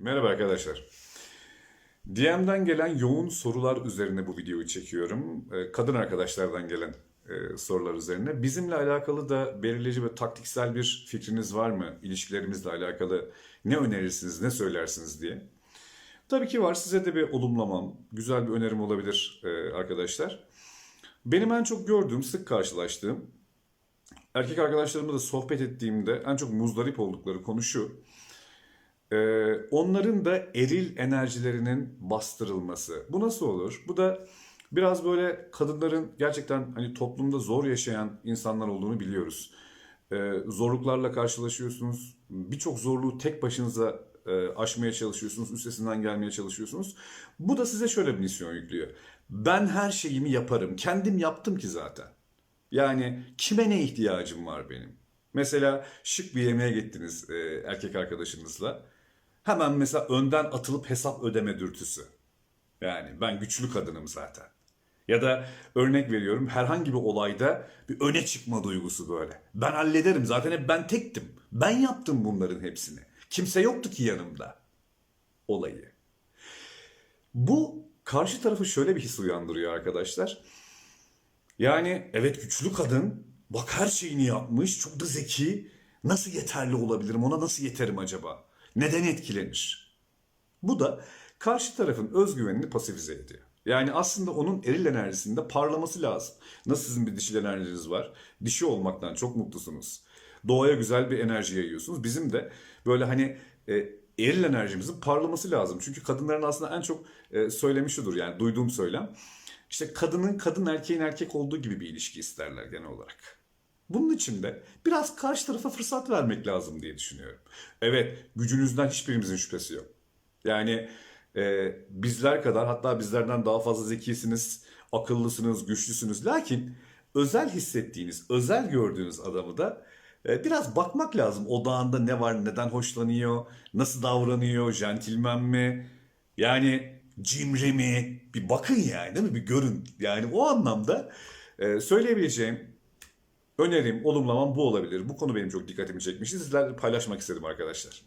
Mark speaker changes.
Speaker 1: Merhaba arkadaşlar. DM'den gelen yoğun sorular üzerine bu videoyu çekiyorum. Ee, Kadın arkadaşlardan gelen e, sorular üzerine. Bizimle alakalı da belirleyici ve taktiksel bir fikriniz var mı? İlişkilerimizle alakalı ne önerirsiniz, ne söylersiniz diye. Tabii ki var. Size de bir olumlamam, güzel bir önerim olabilir e, arkadaşlar. Benim en çok gördüğüm, sık karşılaştığım, erkek arkadaşlarımla da sohbet ettiğimde en çok muzdarip oldukları konu şu. Ee, onların da eril enerjilerinin bastırılması. Bu nasıl olur? Bu da biraz böyle kadınların gerçekten hani toplumda zor yaşayan insanlar olduğunu biliyoruz. Ee, zorluklarla karşılaşıyorsunuz. Birçok zorluğu tek başınıza e, aşmaya çalışıyorsunuz. Üstesinden gelmeye çalışıyorsunuz. Bu da size şöyle bir misyon yüklüyor. Ben her şeyimi yaparım. Kendim yaptım ki zaten. Yani kime ne ihtiyacım var benim? Mesela şık bir yemeğe gittiniz e, erkek arkadaşınızla. Hemen mesela önden atılıp hesap ödeme dürtüsü. Yani ben güçlü kadınım zaten. Ya da örnek veriyorum herhangi bir olayda bir öne çıkma duygusu böyle. Ben hallederim zaten hep ben tektim. Ben yaptım bunların hepsini. Kimse yoktu ki yanımda. Olayı. Bu karşı tarafı şöyle bir his uyandırıyor arkadaşlar. Yani evet güçlü kadın bak her şeyini yapmış çok da zeki. Nasıl yeterli olabilirim ona nasıl yeterim acaba? Neden etkilenir? Bu da karşı tarafın özgüvenini pasifize ediyor. Yani aslında onun eril enerjisinde parlaması lazım. Nasıl sizin bir dişil enerjiniz var? Dişi olmaktan çok mutlusunuz. Doğaya güzel bir enerji yayıyorsunuz. Bizim de böyle hani e, eril enerjimizin parlaması lazım. Çünkü kadınların aslında en çok e, söylemi şudur yani duyduğum söylem. İşte kadının kadın erkeğin erkek olduğu gibi bir ilişki isterler genel olarak. Bunun için de biraz karşı tarafa fırsat vermek lazım diye düşünüyorum. Evet, gücünüzden hiçbirimizin şüphesi yok. Yani e, bizler kadar hatta bizlerden daha fazla zekisiniz, akıllısınız, güçlüsünüz. Lakin özel hissettiğiniz, özel gördüğünüz adamı da e, biraz bakmak lazım. Odağında ne var, neden hoşlanıyor, nasıl davranıyor, centilmen mi? Yani cimri mi? Bir bakın yani değil mi? Bir görün. Yani o anlamda e, söyleyebileceğim Önerim, olumlamam bu olabilir. Bu konu benim çok dikkatimi çekmişti. Sizlerle paylaşmak istedim arkadaşlar.